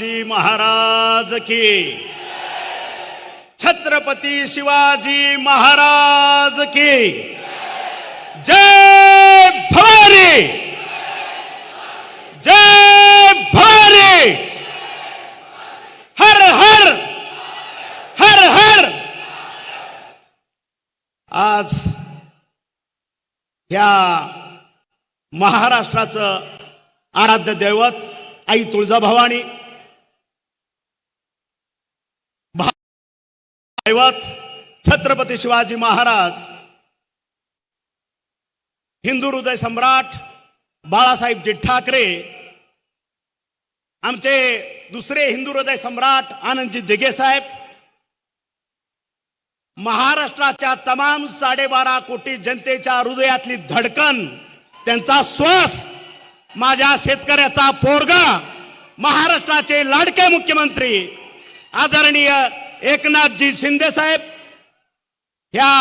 शिवाजी महाराज की छत्रपती शिवाजी महाराज की जय भवानी। जय भवानी। हर हर। हर हर। आज या महाराष्ट्राचं आराध्य दैवत आई तुळजाभवानी दैवत छत्रपती शिवाजी महाराज हिंदू हृदय सम्राट बाळासाहेबजी ठाकरे आमचे दुसरे हिंदू हृदय सम्राट आनंदजी दिघे साहेब महाराष्ट्राच्या तमाम साडेबारा कोटी जनतेच्या हृदयातली धडकन त्यांचा श्वास माझ्या शेतकऱ्याचा पोरगा महाराष्ट्राचे लाडके मुख्यमंत्री आदरणीय एकनाथजी शिंदे साहेब ह्या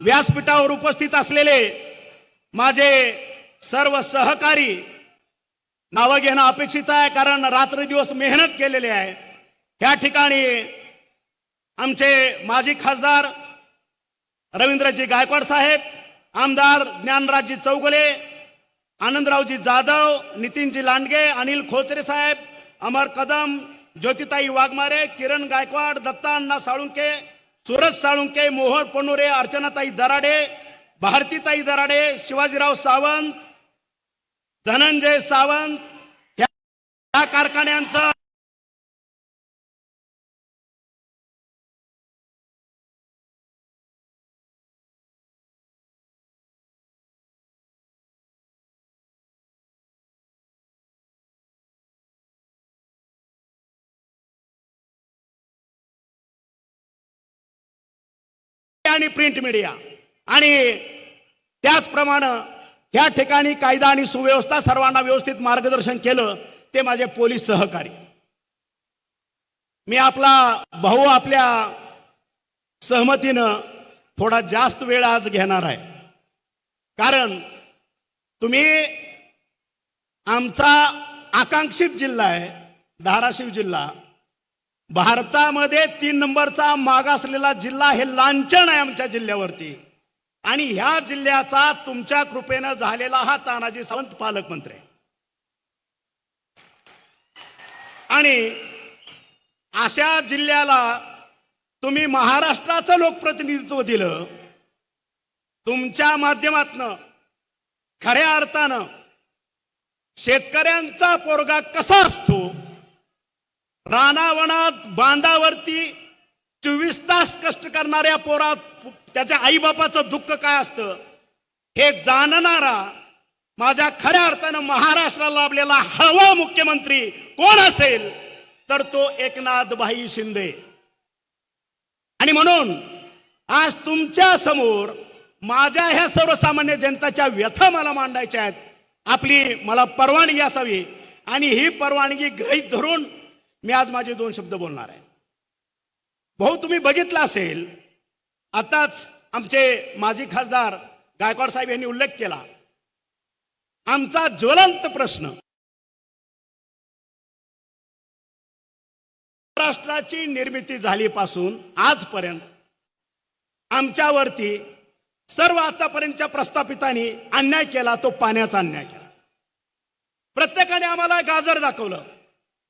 व्यासपीठावर उपस्थित असलेले माझे सर्व सहकारी नावं घेणं अपेक्षित आहे कारण रात्रदिवस मेहनत केलेली आहे. ह्या ठिकाणी आमचे माजी खासदार रवींद्रजी गायकवाड साहेब आमदार ज्ञानराजजी चौगुले आनंदरावजी जाधव नितीनजी लांडगे अनिल खोचरे साहेब अमर कदम ज्योतिताई वाघमारे किरण गायकवाड दत्ता अण्णा साळुंके सुरज साळुंके मोहन पनोरे अर्चनाताई दराडे भारतीताई दराडे शिवाजीराव सावंत धनंजय सावंत ह्या या कारखान्यांचं आणि प्रिंट मीडिया आणि त्याचप्रमाणे ह्या ठिकाणी कायदा आणि सुव्यवस्था सर्वांना व्यवस्थित मार्गदर्शन केलं ते माझे पोलीस सहकारी. मी आपला भाऊ आपल्या सहमतीनं थोडा जास्त वेळ आज घेणार आहे. कारण तुम्ही आमचा आकांक्षित जिल्हा आहे धाराशिव जिल्हा. भारतामध्ये तीन नंबरचा मागासलेला जिल्हा हे लांछन आहे आमच्या जिल्ह्यावरती. आणि ह्या जिल्ह्याचा तुमच्या कृपेनं झालेला हा तानाजी सावंत पालकमंत्री आणि अशा जिल्ह्याला तुम्ही महाराष्ट्राचं लोकप्रतिनिधित्व दिलं तुमच्या माध्यमातनं खऱ्या अर्थानं शेतकऱ्यांचा पोरगा कसा असतो रानावनात बांधावरती चोवीस तास कष्ट करणाऱ्या पोरात त्याच्या आईबापाचं दुःख काय असतं? हे जाणणारा माझ्या खऱ्या अर्थानं महाराष्ट्राला लाभलेला हवा मुख्यमंत्री कोण असेल? तर तो एकनाथ भाई शिंदे. आणि म्हणून आज तुमच्यासमोर माझ्या ह्या सर्वसामान्य जनताच्या व्यथा मला मांडायच्या आहेत. आपली मला परवानगी असावी. आणि ही परवानगी गृहीत धरून मी आज माझे दोन शब्द बोलणार आहे. भाऊ तुम्ही बघितलं असेल आताच आमचे माजी खासदार गायकवाड साहेब यांनी उल्लेख केला. आमचा ज्वलंत प्रश्न महाराष्ट्राची निर्मिती झालीपासून आजपर्यंत आमच्यावरती सर्व आतापर्यंतच्या प्रस्थापितांनी अन्याय केला तो पाण्याचा अन्याय केला. प्रत्येकाने आम्हाला गाजर दाखवलं.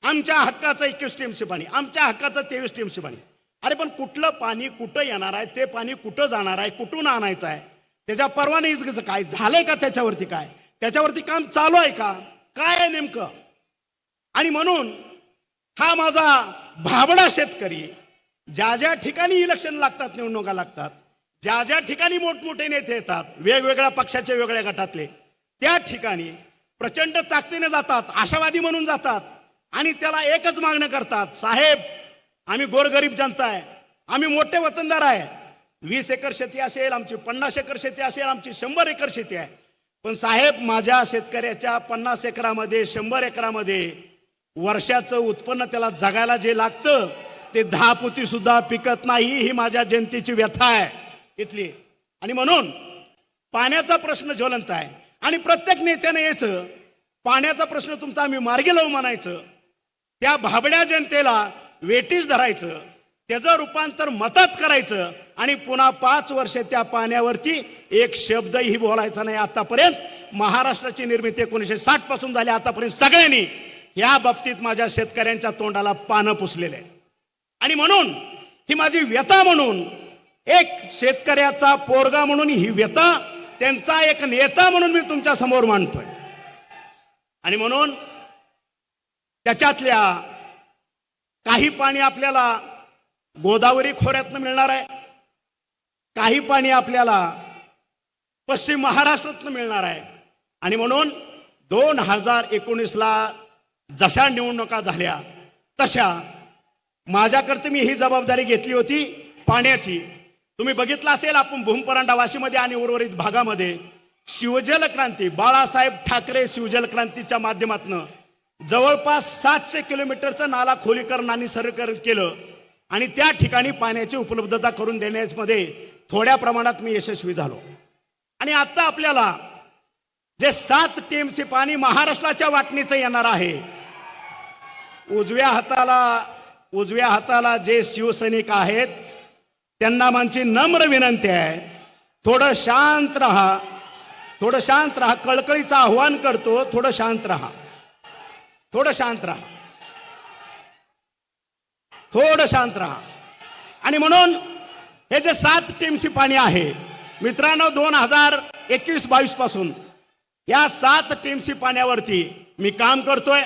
आमच्या हक्काचं एकवीस टीएमसी पाणी आमच्या हक्काचं तेवीस टीएमसी पाणी. अरे पण कुठलं पाणी कुठं येणार आहे ते पाणी कुठं जाणार आहे कुठून आणायचं आहे? त्याच्या परवानगीचं काय झालंय का त्याच्यावरती काय? त्याच्यावरती काम चालू आहे का? काय आहे नेमकं? आणि म्हणून हा माझा भाबडा शेतकरी ज्या ज्या ठिकाणी इलेक्शन लागतात निवडणुका लागतात ज्या ज्या ठिकाणी मोठमोठे नेते येतात वेगवेगळ्या पक्षाचे वेगळ्या गटातले त्या ठिकाणी प्रचंड ताकदीने जातात आशावादी म्हणून जातात आणि त्याला एकच मागणं करतात साहेब आम्ही गोरगरीब जनता आहे आम्ही मोठे वतनदार आहे. वीस एकर शेती असेल आमची पन्नास एकर शेती असेल आमची शंभर एकर शेती आहे. पण साहेब माझ्या शेतकऱ्याच्या पन्नास एकरामध्ये शंभर एकरामध्ये वर्षाचं उत्पन्न त्याला जगायला जे लागतं ते दहा पोती सुद्धा पिकत नाही ही माझ्या जनतेची व्यथा आहे. इथली. आणि म्हणून पाण्याचा प्रश्न ज्वलंत आहे. आणि प्रत्येक नेत्याने यायचं पाण्याचा प्रश्न तुमचा आम्ही मार्गी लावू म्हणायचं. त्या भाबड्या जनतेला वेटीस धरायचं त्याचं रूपांतर मतात करायचं आणि पुन्हा पाच वर्ष त्या पाण्यावरती एक शब्दही बोलायचा नाही आतापर्यंत. महाराष्ट्राची निर्मिती एकोणीसशे साठपासून झाली आतापर्यंत सगळ्यांनी या बाबतीत माझ्या शेतकऱ्यांच्या तोंडाला पानं पुसलेले आणि म्हणून ही माझी व्यथा म्हणून एक शेतकऱ्याचा पोरगा म्हणून ही व्यथा त्यांचा एक नेता म्हणून मी तुमच्यासमोर मांडतोय. आणि म्हणून त्याच्यातल्या काही पाणी आपल्याला गोदावरी खोऱ्यातनं मिळणार आहे. काही पाणी आपल्याला पश्चिम महाराष्ट्रातनं मिळणार आहे. आणि म्हणून दोन हजार एकोणीसला जशा निवडणुका झाल्या तशा माझ्याकरता मी ही जबाबदारी घेतली होती पाण्याची. तुम्ही बघितलं असेल आपण भूमपरांडा वाशीमध्ये आणि उर्वरित भागामध्ये शिवजल क्रांती बाळासाहेब ठाकरे शिवजल क्रांतीच्या माध्यमातून जवळपास सातशे किलोमीटरचं नाला खोलीकरण आणि सरलीकरण केलं आणि त्या ठिकाणी पाण्याची उपलब्धता करून देण्यामध्ये थोड्या प्रमाणात मी यशस्वी झालो. आणि आता आपल्याला जे सात टीएमसी पाणी महाराष्ट्राच्या वाटणीचं येणार आहे उजव्या हाताला उजव्या हाताला जे शिवसैनिक आहेत त्यांना माझी नम्र विनंती आहे थोडं शांत राहा थोडं शांत राहा कळकळीचं आव्हान करतो थोडं शांत राहा. थोडं शांत राहा. थोडं शांत राहा. आणि म्हणून हे जे सात टीमसी पाणी आहे मित्रांनो दोन हजार एकवीस बावीसपासून या सात टीमसी पाण्यावरती मी काम करतोय.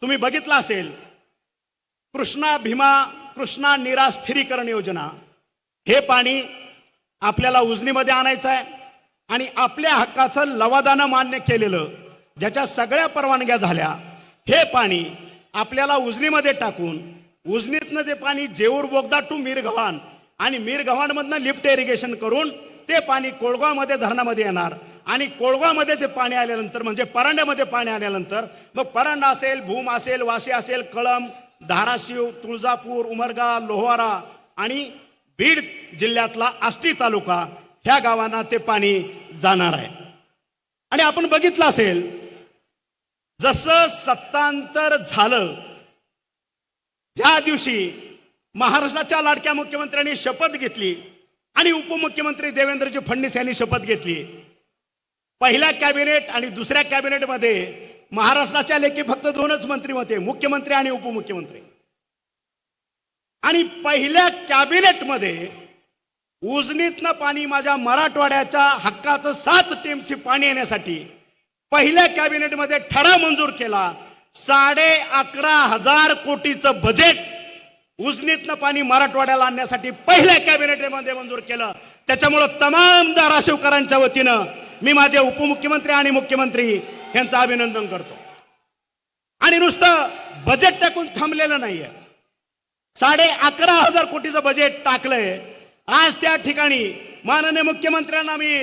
तुम्ही बघितलं असेल कृष्णा भीमा कृष्णा निरा स्थिरीकरण योजना हे पाणी आपल्याला उजनीमध्ये आणायचं आहे. आणि आपल्या हक्काचं लवादानं मान्य केलेलं ज्याच्या सगळ्या परवानग्या झाल्या हे पाणी आपल्याला उजनीमध्ये टाकून उजनीतनं ते पाणी जेऊर बोगदा टू मिरगव्हाण आणि मिरगव्हाणमधनं लिफ्ट इरिगेशन करून ते पाणी कोळगावमध्ये धरणामध्ये येणार. आणि कोळगावमध्ये ते पाणी आल्यानंतर म्हणजे परांड्यामध्ये पाणी आल्यानंतर मग परांडा असेल भूम असेल वाशी असेल कळम धाराशिव तुळजापूर उमरगा लोहारा आणि बीड जिल्ह्यातला आष्टी तालुका ह्या गावांना ते पाणी जाणार आहे. आणि आपण बघितलं असेल जसं सत्तांतर झालं ज्या दिवशी महाराष्ट्राच्या लाडक्या मुख्यमंत्र्यांनी शपथ घेतली आणि उपमुख्यमंत्री देवेंद्रजी फडणवीस यांनी शपथ घेतली पहिल्या कॅबिनेट आणि दुसऱ्या कॅबिनेटमध्ये महाराष्ट्राच्या लेखी फक्त दोनच मंत्री होते मुख्यमंत्री आणि उपमुख्यमंत्री. आणि पहिल्या कॅबिनेटमध्ये उजनीतनं पाणी माझ्या मराठवाड्याच्या हक्काचं सात टीमची पाणी येण्यासाठी पहिल्या कॅबिनेटमध्ये ठराव मंजूर केला. साडे अकरा हजार कोटीचं बजेट उजनीतनं पाणी मराठवाड्याला आणण्यासाठी पहिल्या कॅबिनेटमध्ये मंजूर केलं. त्याच्यामुळं तमाम धाराशिवकरांच्या वतीनं मी माझे उपमुख्यमंत्री आणि मुख्यमंत्री यांचं अभिनंदन करतो. आणि नुसतं बजेट टाकून थांबलेलं नाहीये. साडे अकरा हजार कोटीचं बजेट टाकलंय. आज त्या ठिकाणी माननीय मुख्यमंत्र्यांना मी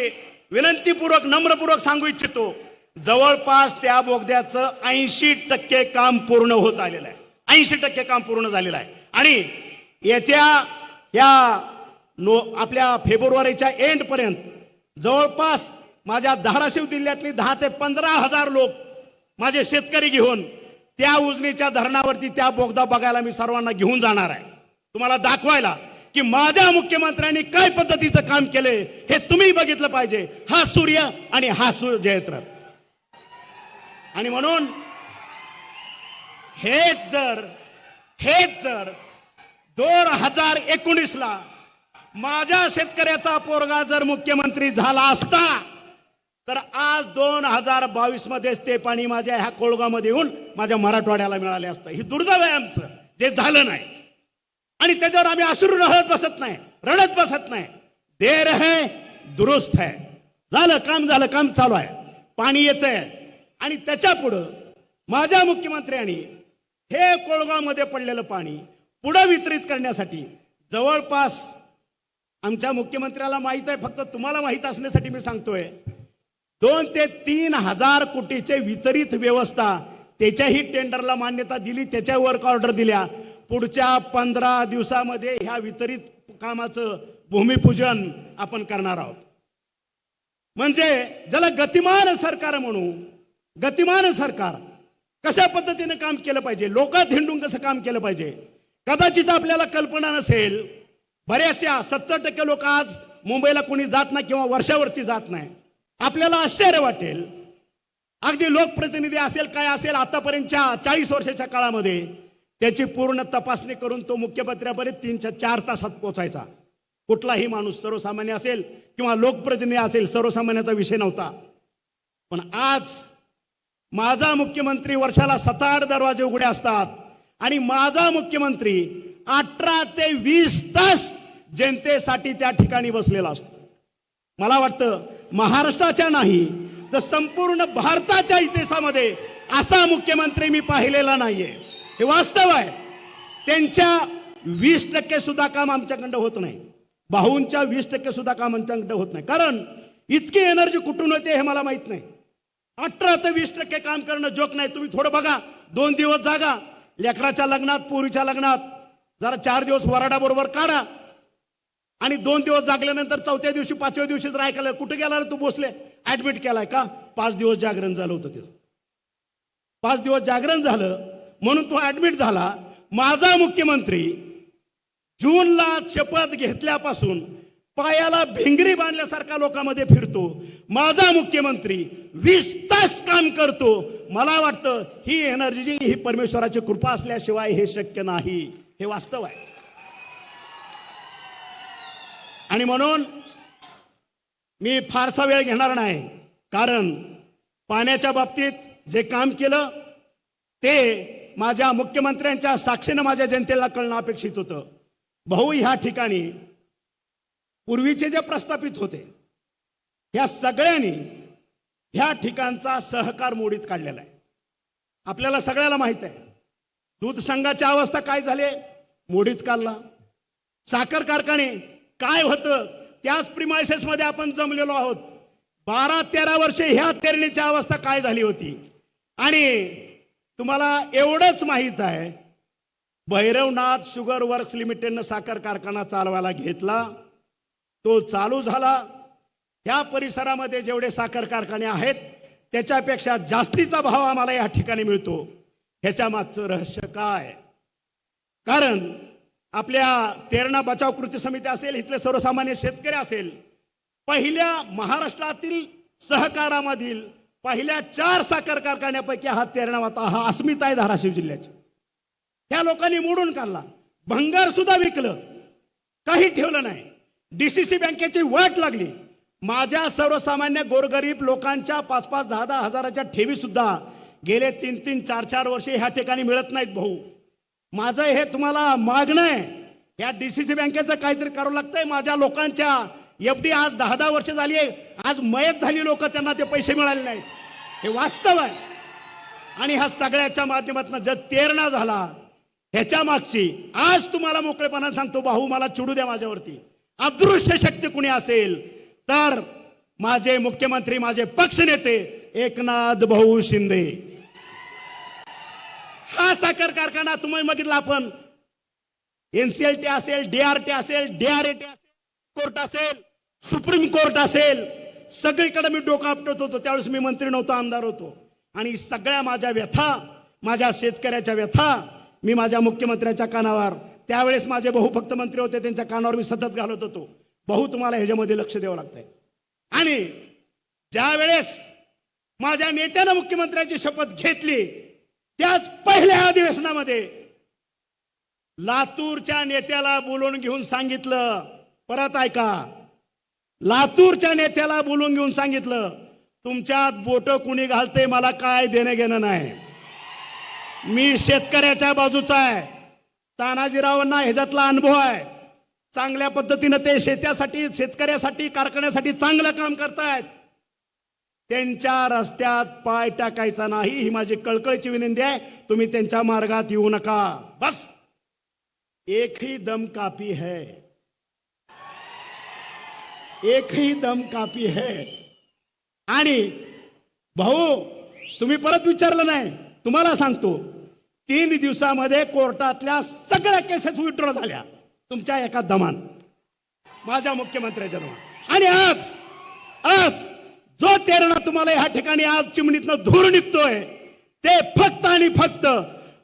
विनंतीपूर्वक नम्रपूर्वक सांगू इच्छितो जवळपास त्या बोगद्याचं ऐंशी टक्के काम पूर्ण होत आलेलं आहे. ऐंशी टक्के काम पूर्ण झालेलं आहे. आणि येत्या या नो आपल्या फेब्रुवारीच्या एंड पर्यंत जवळपास माझ्या धाराशिव जिल्ह्यातली दहा ते पंधरा हजार लोक माझे शेतकरी घेऊन त्या उजनीच्या धरणावरती त्या बोगदा बघायला मी सर्वांना घेऊन जाणार आहे. तुम्हाला दाखवायला की माझ्या मुख्यमंत्र्यांनी काय पद्धतीचं काम केलंय हे तुम्ही बघितलं पाहिजे. हा सूर्य आणि हा सूर्य जयत्र आणि म्हणून हेच जर हेच जर दोन हजार एकोणीसला माझ्या शेतकऱ्याचा पोरगा जर मुख्यमंत्री झाला असता तर आज दोन हजार बावीस मध्येच ते पाणी माझ्या ह्या कोळगावमध्ये येऊन माझ्या मराठवाड्याला मिळाले असतं. ही दुर्दैव आहे आमचं जे झालं नाही. आणि त्याच्यावर आम्ही अश्रू रडत बसत नाही रडत बसत नाही. देर है दुरुस्त है. झालं काम झालं काम चालू आहे. पाणी येत आहे आणि त्याच्या पुढं माझ्या मुख्यमंत्र्यांनी हे कोळगावमध्ये पडलेलं पाणी पुढं वितरित करण्यासाठी जवळपास आमच्या मुख्यमंत्र्याला माहीत आहे फक्त तुम्हाला माहीत असण्यासाठी मी सांगतोय दोन ते तीन हजार कोटीचे वितरित व्यवस्था त्याच्याही टेंडरला मान्यता दिली त्याच्या वर्क ऑर्डर दिल्या. पुढच्या पंधरा दिवसामध्ये ह्या वितरित कामाचं भूमिपूजन आपण करणार आहोत. म्हणजे ज्याला गतिमान सरकार म्हणू गतिमान सरकार. कशा पद्धतीने काम केलं पाहिजे? लोकात हिंडून कसं काम केलं पाहिजे? कदाचित आपल्याला कल्पना नसेल बऱ्याचशा सत्तर टक्के लोक आज मुंबईला कोणी जात नाही किंवा वर्षावरती जात नाही. आपल्याला आश्चर्य वाटेल. अगदी लोकप्रतिनिधी असेल काय असेल आतापर्यंतच्या चाळीस वर्षाच्या काळामध्ये त्याची पूर्ण तपासणी करून तो मुख्यमंत्र्यापर्यंत तीनच्या चार तासात पोचायचा. कुठलाही माणूस सर्वसामान्य असेल किंवा लोकप्रतिनिधी असेल सर्वसामान्याचा विषय नव्हता. पण आज माझा मुख्यमंत्री वर्षाला सात आठ दरवाजे उघडे असतात. आणि माझा मुख्यमंत्री अठरा ते वीस तास जनतेसाठी त्या ठिकाणी बसलेला असतो. मला वाटतं महाराष्ट्राच्या नाही तर संपूर्ण भारताच्या इतिहासामध्ये असा मुख्यमंत्री मी पाहिलेला नाहीये. हे वास्तव आहे. त्यांच्या वीस टक्के सुद्धा काम आमच्याकडं होत नाही. भाऊंच्या वीस टक्के सुद्धा काम आमच्याकडं होत नाही. कारण इतकी एनर्जी कुठून येते हे मला माहीत नाही. अठरा ते वीस टक्के काम करणं जोक नाही. तुम्ही थोडं बघा. दोन दिवस जागा. लेकराच्या लग्नात पोरीच्या लग्नात. जरा चार दिवस वराडा बरोबर काढा. आणि दोन दिवस जागल्यानंतर चौथ्या दिवशी पाचव्या दिवशी जर ऐकलं कुठे गेला रे तू बसले ऍडमिट केलाय का? पाच दिवस जागरण झालं होतं ते पाच दिवस जागरण झालं. म्हणून तो ऍडमिट झाला. माझा मुख्यमंत्री जूनला शपथ घेतल्यापासून पायाला भिंगरी बांधल्यासारखा लोकांमध्ये फिरतो. माझा मुख्यमंत्री वीस तास काम करतो. मला वाटतं ही एनर्जी ही परमेश्वराची कृपा असल्याशिवाय हे शक्य नाही. हे वास्तव आहे. आणि म्हणून मी फारसा वेळ घेणार नाही. कारण पाण्याच्या बाबतीत जे काम केलं ते माझ्या मुख्यमंत्र्यांच्या साक्षीनं माझ्या जनतेला कळणं अपेक्षित होतं. भाऊ ह्या ठिकाणी पूर्वीचे जे प्रस्थापित होते ह्या सगळ्यांनी ह्या ठिकाणचा सहकार मोडीत काढलेला आहे. आपल्याला सगळ्याला माहीत आहे. दूध संघाच्या अवस्था काय झाले? मोडीत काढला. साखर कारखाने काय होतं? त्याच प्रिमायसेस मध्ये आपण जमलेलो आहोत. बारा तेरा वर्षे ह्या तेरणीची अवस्था काय झाली होती? आणि तुम्हाला एवढंच माहीत आहे भैरवनाथ शुगर वर्क्स लिमिटेडनं साखर कारखाना चालवायला घेतला. तो चालू झाला. त्या परिसरामध्ये जेवढे साखर कारखाने आहेत त्याच्यापेक्षा जास्तीचा भाव आम्हाला या ठिकाणी मिळतो. ह्याच्या मागचं रहस्य काय? कारण आपल्या तेरणा बचाव कृती समिती असेल इथले सर्वसामान्य शेतकरी असेल पहिल्या महाराष्ट्रातील सहकारामधील पहिल्या चार साखर कारखान्यापैकी हा तेरणा होता हा अस्मिता आहे धाराशिव जिल्ह्याची. त्या लोकांनी मोडून काढला. भंगार सुद्धा विकलं. काही ठेवलं नाही. डीसीसी बँकेची वाट लागली. माझ्या सर्वसामान्य गोरगरीब लोकांच्या पाच पाच दहा दहा हजाराच्या ठेवी सुद्धा गेले तीन तीन चार चार वर्षे ह्या ठिकाणी मिळत नाहीत भाऊ. माझं हे तुम्हाला मागणं आहे. या डीसीसी बँकेचं काहीतरी करावं लागतंय. माझ्या लोकांच्या एफ डी आज दहा दहा वर्ष झाली आहे. आज मयत झाली लोक त्यांना ते पैसे मिळाले नाहीत. हे वास्तव आहे. आणि ह्या सगळ्याच्या माध्यमातून जर तेरणा झाला. ह्याच्या मागची आज तुम्हाला मोकळेपणा सांगतो भाऊ मला चिडू द्या माझ्यावरती. अदृश्य शक्ती कुणी असेल तर माझे मुख्यमंत्री माझे पक्ष नेते एकनाथ भाऊ शिंदे. हा साखर कारखाना तुम्ही बघितला आपण. एनसीएलटी असेल डीआरटी असेल डीआरएटी असेल कोर्ट असेल सुप्रीम कोर्ट असेल सगळीकडे मी डोकं आपटत होतो. त्यावेळेस मी मंत्री नव्हतो आमदार होतो. आणि सगळ्या माझ्या व्यथा माझ्या शेतकऱ्याच्या व्यथा मी माझ्या मुख्यमंत्र्याच्या कानावर त्यावेळेस माझे बहुभक्त फक्त मंत्री होते त्यांच्या कानावर मी सतत घालत होतो. बहु तुम्हाला ह्याच्यामध्ये लक्ष द्यावं लागतंय. आणि ज्या वेळेस माझ्या नेत्यानं मुख्यमंत्र्याची शपथ घेतली त्याच पहिल्या अधिवेशनामध्ये लातूरच्या नेत्याला बोलून घेऊन सांगितलं परत ऐका लातूरच्या नेत्याला बोलून घेऊन सांगितलं तुमच्यात बोट कुणी घालते मला काय देणं घेणं नाही. मी शेतकऱ्याच्या बाजूचा आहे. तानाजीरावांना ह्याच्यातला अनुभव आहे. चांगल्या पद्धतीनं ते शेत्यासाठी शेतकऱ्यासाठी कारखान्यासाठी चांगलं काम करतायत. त्यांच्या रस्त्यात पाय टाकायचा नाही ही माझी कळकळीची विनंती आहे. तुम्ही त्यांच्या मार्गात येऊ नका. बस. एक ही दम कापी है. एक ही दम कापी है. आणि भाऊ तुम्ही परत विचारलं नाही. तुम्हाला सांगतो तीन दिवसामध्ये कोर्टातल्या सगळ्या केसेस विड्रॉ झाल्या. तुमच्या एका दमान. माझ्या मुख्यमंत्र्याच्या दमान आणि आज आज जो तेरणा तुम्हाला ह्या ठिकाणी आज चिमणीतनं धूर निघतोय ते फक्त आणि फक्त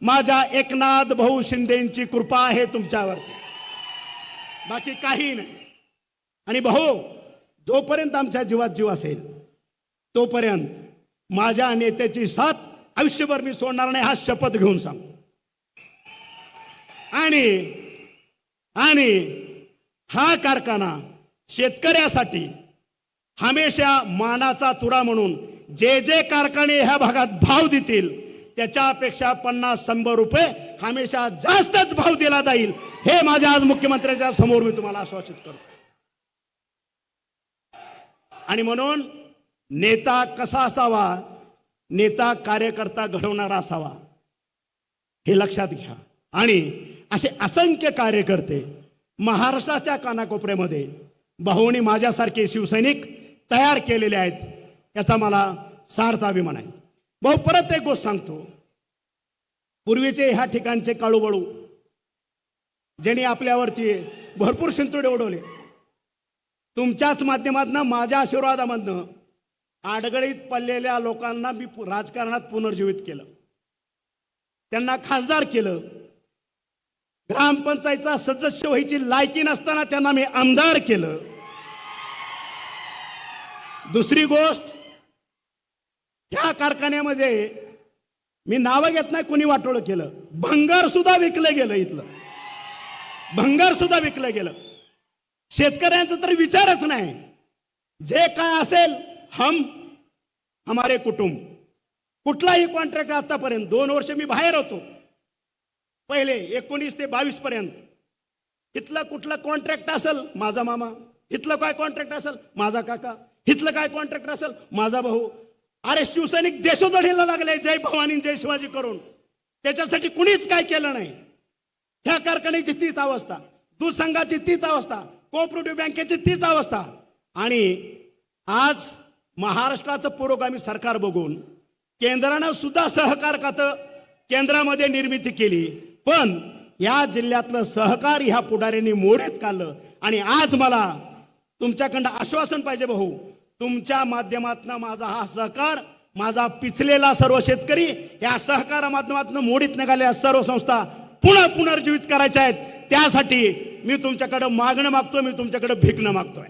माझ्या एकनाथ भाऊ शिंदेची कृपा आहे तुमच्यावरती. बाकी काही नाही. आणि भाऊ जोपर्यंत आमच्या जीवात जीव असेल तोपर्यंत माझ्या नेत्याची साथ आयुष्यभर मी सोडणार नाही हा शपथ घेऊन सांगतो. आणि आणि हा कारखाना शेतकऱ्यासाठी हमेशा मानाचा तुरा म्हणून जे जे कारखाने ह्या भागात भाव देतील त्याच्यापेक्षा पन्नास शंभर रुपये हमेशा जास्तच भाव दिला जाईल. हे माझ्या आज मुख्यमंत्र्यांच्या समोर मी तुम्हाला आश्वासित करतो. आणि म्हणून नेता कसा असावा नेता कार्यकर्ता घडवणारा असावा. हे लक्षात घ्या. आणि असे असंख्य कार्यकर्ते महाराष्ट्राच्या कानाकोपऱ्यामध्ये भाऊनी माझ्यासारखे शिवसैनिक तयार केलेले आहेत याचा मला सार्थ अभिमान आहे. भाऊ परत एक गोष्ट सांगतो. पूर्वीचे ह्या ठिकाणचे काळूबळू ज्यांनी आपल्यावरती भरपूर शिंतोडे उडवले तुमच्याच माध्यमातनं माझ्या आशीर्वादामधनं आडगळीत पडलेल्या लोकांना मी पु- राजकारणात पुनर्जीवित केलं. त्यांना खासदार केलं. ग्रामपंचायतचा सदस्य व्हायची लायकी नसताना त्यांना मी आमदार केलं. दुसरी गोष्ट ह्या कारखान्यामध्ये मी नावं घेत नाही कोणी वाटोळं केलं. भंगार सुद्धा विकलं गेलं इथलं. भंगार सुद्धा विकलं गेलं. शेतकऱ्यांचा तर विचारच नाही. जे काय असेल हम हमारे कुटुंब कुठलाही कॉन्ट्रॅक्ट आतापर्यंत दोन वर्ष मी बाहेर होतो. पहिले एकोणीस ते बावीस पर्यंत. इथला कुठला कॉन्ट्रॅक्ट असेल? माझा मामा. इथलं काय कॉन्ट्रॅक्ट असेल? माझा काका. इथलं काय कॉन्ट्रॅक्ट असेल? माझा भाऊ. अरे शिवसैनिक देशोधडीला लागले. जय भवानी जय शिवाजी करून. त्याच्यासाठी कुणीच काय केलं नाही. ह्या कारखान्याची तीच अवस्था. दूध संघाची तीच अवस्था. कोऑपरेटिव्ह बँकेची तीच अवस्था. आणि आज महाराष्ट्राचं पुरोगामी सरकार बघून केंद्रानं सुद्धा सहकार खातं केंद्रामध्ये निर्मिती केली. पण या जिल्ह्यातलं सहकार ह्या पुढाऱ्यांनी मोडीत काढलं. आणि आज मला तुमच्याकडं आश्वासन पाहिजे भाऊ. तुमच्या माध्यमातून माझा हा सहकार माझा पिचलेला सर्व शेतकरी या सहकारा माध्यमातून मोडीत निघालेल्या सर्व संस्था पुन्हा पुनर्जीवित करायच्या आहेत. त्यासाठी मी तुमच्याकडे मागणं मागतोय मी तुमच्याकडे भिकणं मागतोय.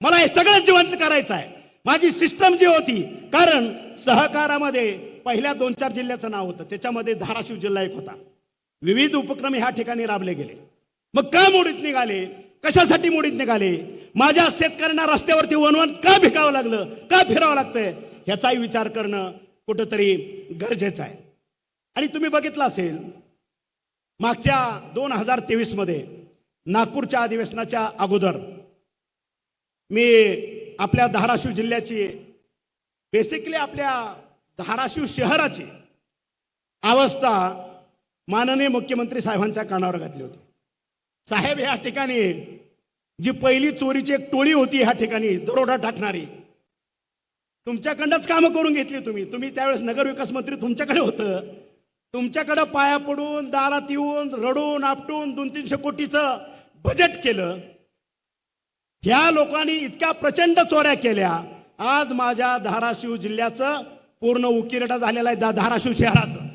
मला हे सगळं जिवंत करायचं आहे. माझी सिस्टम जी होती कारण सहकारामध्ये पहिल्या दोन चार जिल्ह्याचं नाव होतं. त्याच्यामध्ये धाराशिव जिल्हा एक होता. विविध उपक्रम ह्या ठिकाणी राबले गेले. मग का मोडीत निघाले? कशासाठी मोडीत निघाले? माझ्या शेतकऱ्यांना रस्त्यावरती वनवन का भिकावं लागलं? का फिरावं लागतंय? ह्याचाही विचार करणं कुठंतरी गरजेचं आहे. आणि तुम्ही बघितलं असेल मागच्या दोन हजार तेवीसमध्ये नागपूरच्या अधिवेशनाच्या अगोदर मी आपल्या धाराशिव जिल्ह्याची बेसिकली आपल्या धाराशिव शहराची अवस्था माननीय मुख्यमंत्री साहेबांच्या कानावर घातली होती. साहेब ह्या ठिकाणी जी पहिली चोरीची एक टोळी होती ह्या ठिकाणी दरोडा टाकणारी तुमच्याकडनंच कामं करून घेतली तुम्ही. तुम्ही त्यावेळेस नगरविकास मंत्री तुमच्याकडे होतं. तुमच्याकडं पाया पडून दारात येऊन रडून आपटून दोन तीनशे कोटीचं बजेट केलं. ह्या लोकांनी इतक्या प्रचंड चोऱ्या केल्या. आज माझ्या धाराशिव जिल्ह्याचं पूर्ण उकिरटा झालेला आहे धाराशिव शहराचं.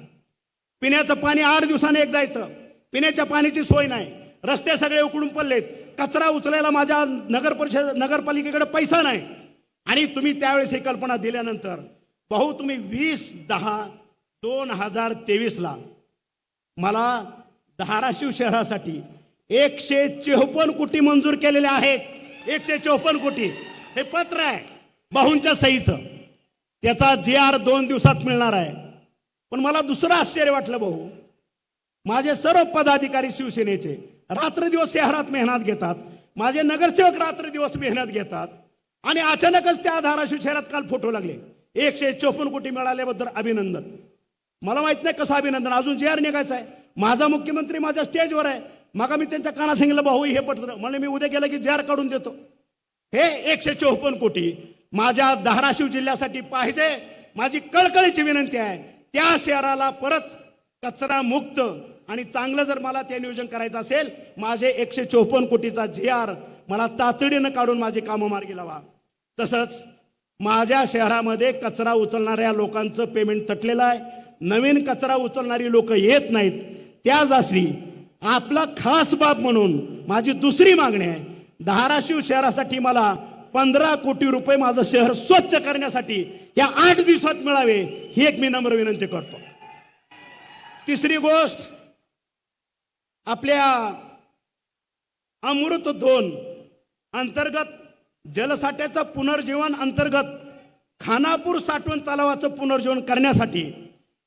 पिण्याचं पाणी आठ दिवसाने एकदा येतं. पिण्याच्या पाण्याची सोय नाही. रस्ते सगळे उकडून पडलेत. कचरा उचलायला माझ्या नगर परिषद नगरपालिकेकडे पैसा नाही. आणि तुम्ही त्यावेळेस ही कल्पना दिल्यानंतर भाऊ तुम्ही वीस दहा दोन हजार तेवीसला मला धाराशिव शहरासाठी एकशे चौपन्न कोटी मंजूर केलेले आहेत. एकशे चौपन्न कोटी. हे पत्र आहे. बाहूंच्या सहीचं. त्याचा जी आर दोन दिवसात मिळणार आहे. पण मला दुसरं आश्चर्य वाटलं भाऊ. माझे सर्व पदाधिकारी शिवसेनेचे रात्रदिवस शहरात मेहनत घेतात. माझे नगरसेवक रात्रदिवस मेहनत घेतात. आणि अचानकच त्या धाराशिव शहरात काल फोटो लागले. एकशे चोपन्न कोटी मिळाल्याबद्दल अभिनंदन. मला माहीत नाही कसं अभिनंदन. अजून जे आर निघायचं आहे. माझा मुख्यमंत्री माझ्या स्टेजवर आहे. मग मी त्यांच्या काना सांगितलं भाऊ हे पत्र म्हणजे मी उद्या गेलं की जार काढून देतो. हे एकशे चौपन्न कोटी माझ्या धाराशिव जिल्ह्यासाठी पाहिजे. माझी कळकळीची विनंती आहे त्या शहराला परत कचरा मुक्त आणि चांगलं जर मला ते नियोजन करायचं असेल माझे एकशे चौपन्न कोटीचा जी आर मला तातडीनं काढून माझी कामं मार्गी लावा. तसंच माझ्या शहरामध्ये कचरा उचलणाऱ्या लोकांचं पेमेंट तटलेलं आहे. नवीन कचरा उचलणारी लोक येत नाहीत. त्या जाशी आपला खास बाब म्हणून माझी दुसरी मागणी आहे. धाराशिव शहरासाठी मला पंधरा कोटी रुपये माझं शहर स्वच्छ करण्यासाठी या आठ दिवसात मिळावे ही एक मी नम्र विनंती करतो. तिसरी गोष्ट आपल्या अमृत दोन अंतर्गत जलसाठ्याचं पुनर्जीवन अंतर्गत खानापूर साठवण तलावाचं पुनर्जीवन करण्यासाठी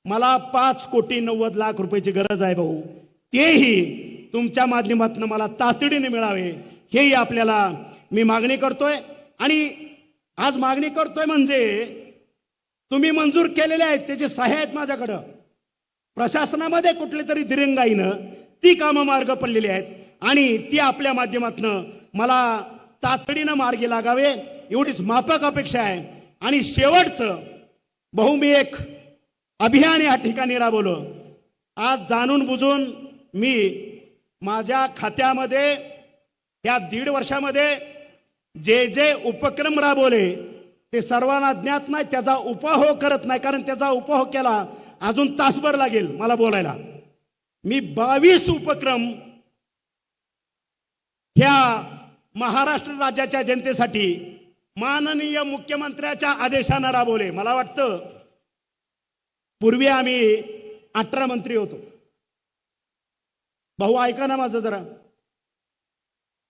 मला पाच कोटी नव्वद लाख रुपयाची गरज आहे भाऊ. तेही तुमच्या माध्यमातून मला तातडीने मिळावे हेही आपल्याला मी मागणी करतोय. आणि आज मागणी करतोय म्हणजे तुम्ही मंजूर केलेले आहेत त्याचे सहाय्य आहेत माझ्याकडं. प्रशासनामध्ये कुठली तरी दिरंगाईनं ती कामं मार्ग पडलेली आहेत आणि ती आपल्या माध्यमातनं मला तातडीनं मार्गी लागावे एवढीच माफक अपेक्षा आहे. आणि शेवटचं बहु मी एक अभियान या ठिकाणी राबवलं. आज जाणून बुजून मी माझ्या खात्यामध्ये या दीड वर्षामध्ये जे जे उपक्रम राबवले ते सर्वांना ज्ञात नाही त्याचा उपभोग करत नाही. कारण त्याचा उपभोग केला अजून तासभर लागेल मला बोलायला. मी बावीस उपक्रम ह्या महाराष्ट्र राज्याच्या जनतेसाठी माननीय मुख्यमंत्र्याच्या आदेशानं राबवले. मला वाटतं पूर्वी आम्ही अठरा मंत्री होतो. भाऊ ऐका ना माझं जरा.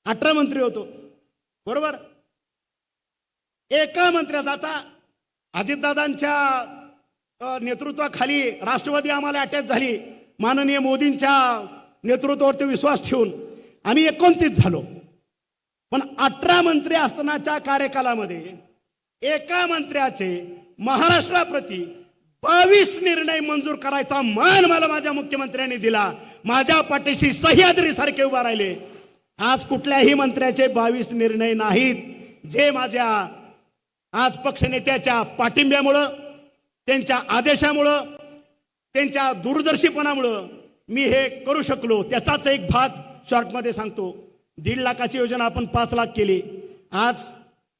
अठरा मंत्री होतो. बरोबर? एका मंत्र्याचा आता अजितदादांच्या नेतृत्वाखाली राष्ट्रवादी आम्हाला अटॅच झाली. माननीय मोदींच्या नेतृत्वावरती विश्वास ठेवून आम्ही एकोणतीस झालो. पण अठरा मंत्री असतानाच्या कार्यकालामध्ये एका मंत्र्याचे महाराष्ट्राप्रती बावीस निर्णय मंजूर करायचा मान मला माझ्या मुख्यमंत्र्यांनी दिला. माझ्या पाठीशी सह्याद्री सारखे उभा राहिले. आज कुठल्याही मंत्र्याचे बावीस निर्णय नाहीत. जे माझ्या आज पक्षनेत्याच्या पाठिंब्यामुळं त्यांच्या आदेशामुळं त्यांच्या दूरदर्शीपणामुळं मी हे करू शकलो. त्याचाच एक भाग शॉर्टमध्ये सांगतो. दीड लाखाची योजना आपण पाच लाख केली. आज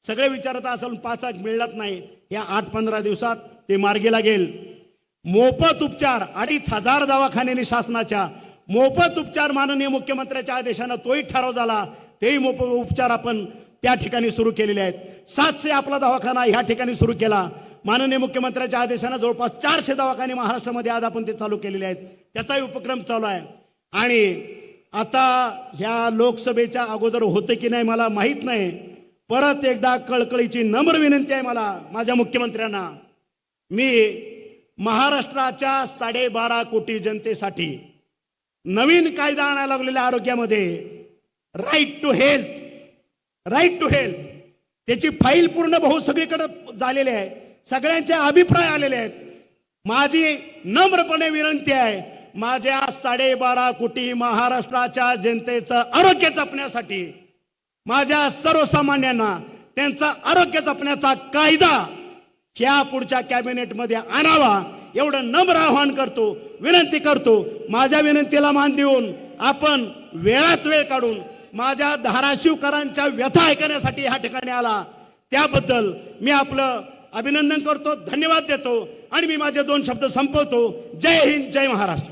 सगळे विचारत असेल पाच लाख मिळत नाही. या आठ पंधरा दिवसात ते मार्गी लागेल. मोफत उपचार अडीच हजार दवाखान्यांनी शासनाच्या मोफत उपचार माननीय मुख्यमंत्र्याच्या आदेशानं तोही ठराव झाला. तेही मोफत उपचार आपण त्या ठिकाणी सुरू केलेले आहेत. सातशे आपला दवाखाना ह्या ठिकाणी सुरू केला. माननीय मुख्यमंत्र्याच्या आदेशानं जवळपास चारशे दवाखाने महाराष्ट्रामध्ये आज आपण ते चालू केलेले आहेत. त्याचाही उपक्रम चालू आहे. आणि आता ह्या लोकसभेच्या अगोदर होते की नाही मला माहीत नाही. परत एकदा कळकळीची नम्र विनंती आहे मला माझ्या मुख्यमंत्र्यांना. मी महाराष्ट्राच्या साडेबारा कोटी जनतेसाठी नवीन कायदा आणायला लागलेल्या आरोग्यामध्ये. Right to health right to health त्याची फाईल पूर्ण बहु सगळीकडे झालेली आहे. सगळ्यांचे अभिप्राय आलेले आहेत. माझी नम्रपणे विनंती आहे माझ्या साडेबारा कोटी महाराष्ट्राच्या जनतेचं आरोग्य जपण्यासाठी माझ्या सर्वसामान्यांना त्यांचं आरोग्य जपण्याचा कायदा ह्या पुढच्या कॅबिनेटमध्ये आणावा एवढं नम्र आव्हान करतो. विनंती करतो माझ्या विनंतीला मान देऊन आपण वेळात वेळ काढून माझ्या धाराशिवकरांच्या व्यथा ऐकण्यासाठी ह्या ठिकाणी आला. त्याबद्दल मी आपलं अभिनंदन करतो धन्यवाद देतो आणि मी माझे दोन शब्द संपवतो. जय हिंद जय महाराष्ट्र.